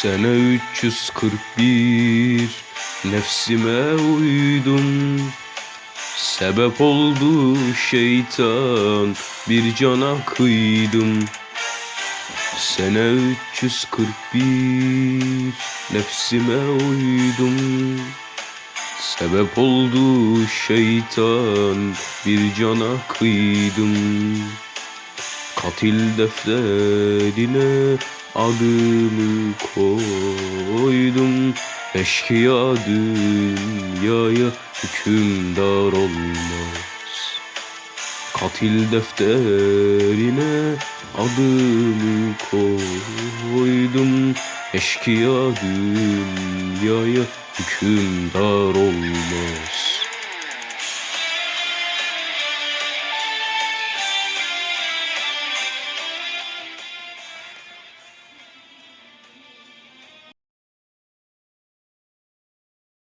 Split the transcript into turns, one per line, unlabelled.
Sene 341 Nefsime uydum. Sebep oldu şeytan Bir cana kıydım. Sene 341 Nefsime uydum. Sebep oldu şeytan Bir cana kıydım. Katil defterine adımı koydum Eşkıya dünyaya hükümdar olmaz. Katil defterine adımı koydum Eşkıya dünyaya hükümdar olmaz